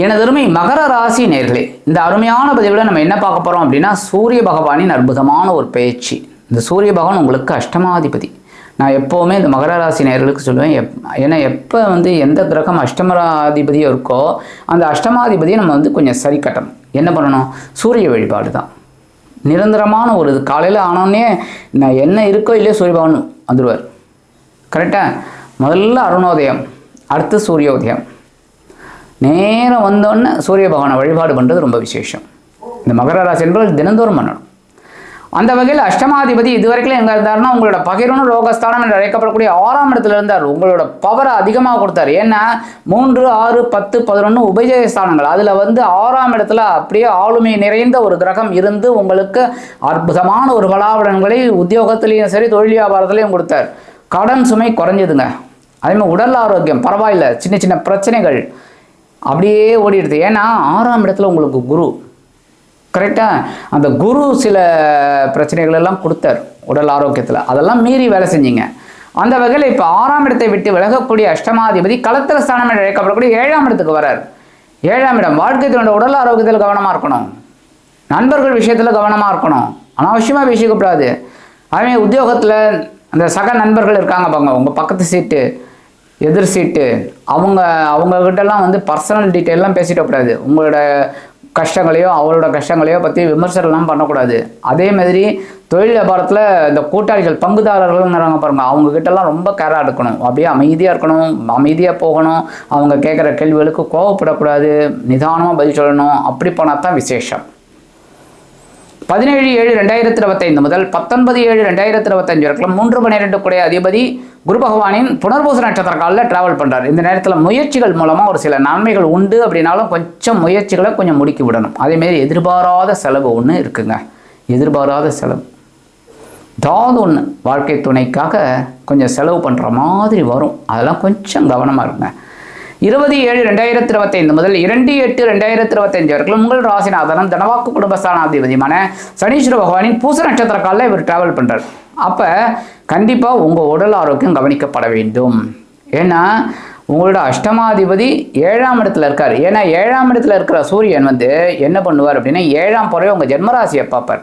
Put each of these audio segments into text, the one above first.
எனதருமை மகர ராசி நேர்களே இந்த அருமையான பதிவில் நம்ம என்ன பார்க்க போகிறோம் அப்படின்னா சூரிய பகவானின் அற்புதமான ஒரு பயிற்சி இந்த சூரிய பகவான் உங்களுக்கு அஷ்டமாதிபதி. நான் எப்போவுமே இந்த மகர ராசி நேர்களுக்கு சொல்லுவேன் எப் ஏன்னா எப்போ வந்து எந்த கிரகம் அஷ்டமராதிபதியோ இருக்கோ அந்த அஷ்டமாதிபதியை நம்ம வந்து கொஞ்சம் சரி கட்டணும் என்ன பண்ணணும்? சூரிய வழிபாடு தான். நிரந்தரமான ஒரு இது. காலையில் ஆனோடனே நான் என்ன இருக்கோ இல்லையோ சூரிய பகவான் வந்துடுவார் கரெக்டாக முதல்ல அருணோதயம் அடுத்து சூரியோதயம். நேரம் வந்தோடனே சூரிய பகவானை வழிபாடு பண்ணுறது ரொம்ப விசேஷம். இந்த மகர ராசி என்பது தினந்தோறும் பண்ணணும். அந்த வகையில் அஷ்டமாதிபதி இதுவரைக்கும் எங்கே இருந்தாருன்னா உங்களோட பகிர்னு ரோகஸ்தானம் என்று அழைக்கப்படக்கூடிய ஆறாம் இடத்துல இருந்தார். உங்களோட பவரை அதிகமாக கொடுத்தார். ஏன்னா மூன்று ஆறு பத்து பதினொன்று உபஜய ஸ்தானங்கள். அதில் வந்து ஆறாம் இடத்துல அப்படியே ஆளுமை நிறைந்த ஒரு கிரகம் இருந்து உங்களுக்கு அற்புதமான ஒரு பலாபலன்களை உத்தியோகத்திலையும் சரி தொழில் வியாபாரத்திலையும் கொடுத்தார். கடன் சுமை குறைஞ்சதுங்க. அதே மாதிரி உடல் ஆரோக்கியம் பரவாயில்ல. சின்ன சின்ன பிரச்சனைகள். அப்படியே ஓடிடுது. ஏன்னா ஆறாம் இடத்துல உங்களுக்கு குரு. கரெக்டாக அந்த குரு சில பிரச்சனைகள் எல்லாம் கொடுத்தார் உடல் ஆரோக்கியத்தில். அதெல்லாம் மீறி வேலை செஞ்சீங்க. அந்த வகையில் இப்போ ஆறாம் இடத்தை விட்டு விலகக்கூடிய அஷ்டமாதிபதி களத்திர ஸ்தானம் என்று அழைக்கப்படக்கூடிய ஏழாம் இடத்துக்கு வரார். ஏழாம் இடம் வாழ்க்கை தன்னோட உடல் ஆரோக்கியத்தில் கவனமாக இருக்கணும். நண்பர்கள் விஷயத்தில் கவனமாக இருக்கணும். அனாவசியமாக பேசிக்கப்படாது அதே உத்தியோகத்தில் அந்த சக நண்பர்கள் இருக்காங்க பாங்க உங்கள் பக்கத்து சீட்டு எதிர் சீட்டு அவங்க அவங்கக்கிட்டலாம் வந்து பர்சனல் டீட்டெயிலாம் பேசிடக்கூடாது உங்களோட கஷ்டங்களையோ அவளோட கஷ்டங்களையோ பற்றி விமர்சனம்லாம் பண்ணக்கூடாது. அதே மாதிரி தொழில் வியாபாரத்தில் இந்த கூட்டாளிகள் பங்குதாரர்கள்ங்கிறாங்க பாருங்கள் அவங்கக்கிட்டலாம் ரொம்ப கேராக எடுக்கணும் அப்படியே அமைதியாக இருக்கணும் அமைதியாக போகணும். அவங்க கேட்குற கேள்விகளுக்கு கோவப்படக்கூடாது நிதானமாக பதில் சொல்லணும். அப்படி போனால் தான் விசேஷம். பதினேழு ஏழு ரெண்டாயிரத்தி இருபத்தைந்து முதல் பத்தொன்பது ஏழு ரெண்டாயிரத்தி இருபத்தஞ்சு வரைக்கும் மூன்று பன்னிரெண்டு கூடிய அதிபதி குரு பகவானின் புனர்பூச நட்சத்திர காலில் டிராவல் பண்ணுறாரு இந்த நேரத்தில் முயற்சிகள் மூலமாக ஒரு சில நன்மைகள் உண்டு அப்படின்னாலும் கொஞ்சம் முயற்சிகளை கொஞ்சம் முடுக்கி விடணும். அதேமாரி எதிர்பாராத செலவு ஒன்று இருக்குங்க. எதிர்பாராத செலவு. ஏதாவது ஒன்று வாழ்க்கை துணைக்காக கொஞ்சம் செலவு பண்ணுற மாதிரி வரும். அதெல்லாம் கொஞ்சம் கவனமாக இருங்க. இருபது ஏழு ரெண்டாயிரத்தி இருபத்தைந்து முதல் இரண்டு எட்டு ரெண்டாயிரத்தி இருபத்தைந்து வரைக்கும் உங்கள் ராசிநாதனம் தனவாக்கு குடும்பஸ்தானாதிபதியுமான சனீஸ்வர பகவானின் பூச நட்சத்திர காலில் இவர் டிராவல் பண்ணுறார் அப்போ கண்டிப்பாக உங்கள் உடல் ஆரோக்கியம் கவனிக்கப்பட வேண்டும். ஏன்னா உங்களோட அஷ்டமாதிபதி ஏழாம் இடத்துல இருக்கார். ஏன்னா ஏழாம் இடத்துல இருக்கிற சூரியன் வந்து என்ன பண்ணுவார் அப்படின்னா ஏழாம் பறவை உங்கள் ஜென்மராசியை பார்ப்பார்.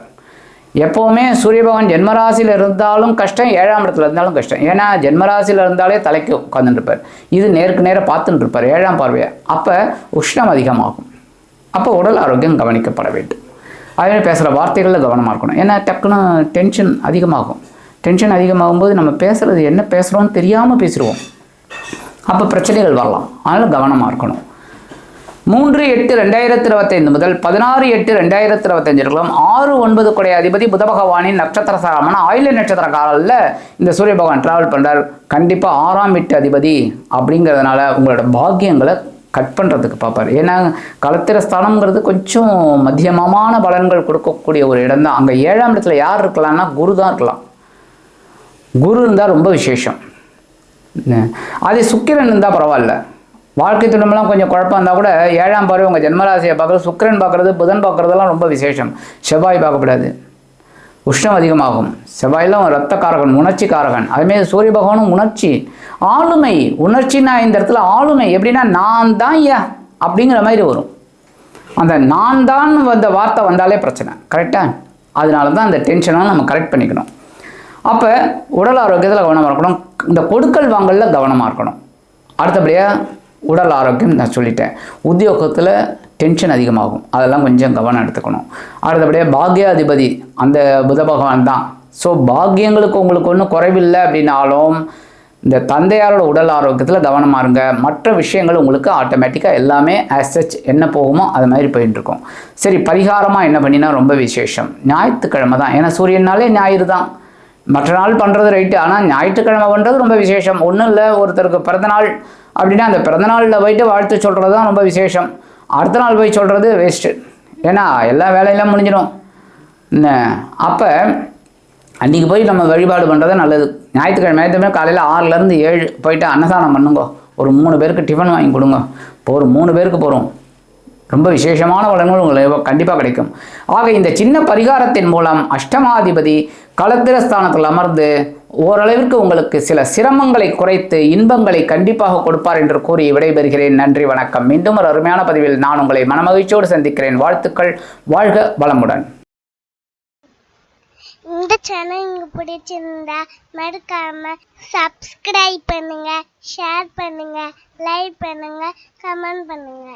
எப்போவுமே சூரிய பகவான் ஜென்மராசியில் இருந்தாலும் கஷ்டம் ஏழாம் இடத்துல இருந்தாலும் கஷ்டம். ஏன்னா ஜென்மராசியில் இருந்தாலே தலைக்கு உட்காந்துட்டு இருப்பார் இது நேருக்கு நேராக பார்த்துட்டு இருப்பார் ஏழாம் பார்வையை. அப்போ உஷ்ணம் அதிகமாகும். அப்போ உடல் ஆரோக்கியம் கவனிக்கப்பட வேண்டும். அதே பேசுகிற வார்த்தைகளில் கவனமாக இருக்கணும். ஏன்னா டக்குன்னு டென்ஷன் அதிகமாகும். டென்ஷன் அதிகமாகும்போது நம்ம பேசுகிறது என்ன பேசுகிறோம்னு தெரியாமல் பேசிடுவோம். அப்போ பிரச்சனைகள் வரலாம். அதனால் கவனமாக இருக்கணும். மூன்று எட்டு ரெண்டாயிரத்தி இருபத்தைந்து முதல் பதினாறு எட்டு ரெண்டாயிரத்தி இருபத்தஞ்சு இருக்கலாம். ஆறு ஒன்பது கொடை அதிபதி புத பகவானின் நட்சத்திர சாரமான ஆயில நட்சத்திர காலில் இந்த சூரிய பகவான் டிராவல் பண்ணுறார் கண்டிப்பாக ஆறாம் எட்டு அதிபதி அப்படிங்கிறதுனால உங்களோட பாக்கியங்களை கட் பண்ணுறதுக்கு பார்ப்பார். ஏன்னா கலத்திரஸ்தானம்ங்கிறது கொஞ்சம் மத்தியமமான பலன்கள் கொடுக்கக்கூடிய ஒரு இடம் தான் அங்கே ஏழாம் இடத்துல யார் இருக்கலாம்னா குரு தான் இருக்கலாம். குரு இருந்தால் ரொம்ப விசேஷம். அது சுக்கிரன் இருந்தால் பரவாயில்ல. வாழ்க்கை துணமெல்லாம் கொஞ்சம் குழப்பம் இருந்தால் கூட ஏழாம் பார்வை உங்கள் ஜென்மராசியை பார்க்குறது சுக்கிரன் பார்க்குறது புதன் பார்க்குறதெல்லாம் ரொம்ப விசேஷம். செவ்வாய் பார்க்கப்படாது. உஷ்ணம் அதிகமாகும். செவ்வாயிலும் ரத்தக்காரகன் உணர்ச்சிக்காரகன். அதுமாரி சூரிய பகவானும் உணர்ச்சி. ஆளுமை உணர்ச்சின்னா இந்த இடத்துல ஆளுமை. எப்படின்னா நான் தான் ஐயா அப்படிங்கிற மாதிரி வரும். அந்த நான் தான் வந்த வார்த்தை வந்தாலே பிரச்சனை. கரெக்டாக அதனால தான் அந்த டென்ஷனை நம்ம கரெக்ட் பண்ணிக்கணும். அப்போ உடல் ஆரோக்கியத்தில் கவனமாக இருக்கணும். இந்த கொடுக்கல் வாங்கலில் கவனமாக இருக்கணும். அடுத்தபடியாக உடல் ஆரோக்கியம் நான் சொல்லிட்டேன். உத்தியோகத்தில் டென்ஷன் அதிகமாகும். அதெல்லாம் கொஞ்சம் கவனம் எடுத்துக்கணும். அடுத்தபடியாக பாக்யாதிபதி அந்த புத பகவான் தான். ஸோ பாக்கியங்களுக்கு உங்களுக்கு ஒன்றும் குறைவில்லை அப்படின்னாலும் இந்த தந்தையாரோட உடல் ஆரோக்கியத்தில் கவனமாக இருங்க. மற்ற விஷயங்கள் உங்களுக்கு ஆட்டோமேட்டிக்காக எல்லாமே ஆஸ் சச் என்ன போகுமோ அது மாதிரி போயிட்டு சரி பரிகாரமாக என்ன பண்ணினா ரொம்ப விசேஷம். ஞாயிற்றுக்கிழமை தான். ஏன்னா சூரியனாலே ஞாயிறு தான். மற்ற நாள் பண்ணுறது ரைட்டு ஆனால் ஞாயிற்றுக்கிழமை பண்ணுறது ரொம்ப விசேஷம். ஒன்றும் இல்லை ஒருத்தருக்கு பிறந்தநாள் அப்படின்னா அந்த பிறந்தநாளில் போயிட்டு வாழ்த்து சொல்கிறது தான் ரொம்ப விசேஷம். அடுத்த நாள் போய் சொல்கிறது வேஸ்ட்டு ஏன்னா எல்லா வேலையெல்லாம் முடிஞ்சிடும். என்ன? அப்போ அன்றைக்கி போய் நம்ம வழிபாடு பண்ணுறது நல்லது. ஞாயிற்றுக்கிழமை ஞாயிற்றுக்கிழமை காலையில் ஆறுலேருந்து ஏழு போயிட்டு அன்னதானம் பண்ணுங்க. ஒரு மூணு பேருக்கு டிஃபன் வாங்கி கொடுங்க. இப்போ ஒரு மூணு பேருக்கு போகிறோம் ரொம்ப விசேஷமான வளங்கள் உங்களுக்கு கண்டிப்பாக கிடைக்கும். ஆக இந்த சின்ன பரிகாரத்தின் மூலம் அஷ்டமாதிபதி களத்திரஸ்தானத்தில் அமர்ந்து ஓரளவிற்கு உங்களுக்கு சில சிரமங்களை குறைத்து இன்பங்களை கண்டிப்பாக கொடுப்பார் என்று கூறி விடைபெறுகிறேன். நன்றி வணக்கம். மீண்டும் ஒரு அருமையான பதிவில் நான் உங்களை மனமகிழ்ச்சியோடு சந்திக்கிறேன். வாழ்த்துக்கள். வாழ்க வளமுடன். இந்த சேனல் உங்களுக்கு பிடிச்சிருந்தா மறக்காம சப்ஸ்கிரைப் பண்ணுங்க ஷேர் பண்ணுங்க லைக் பண்ணுங்க கமெண்ட் பண்ணுங்க.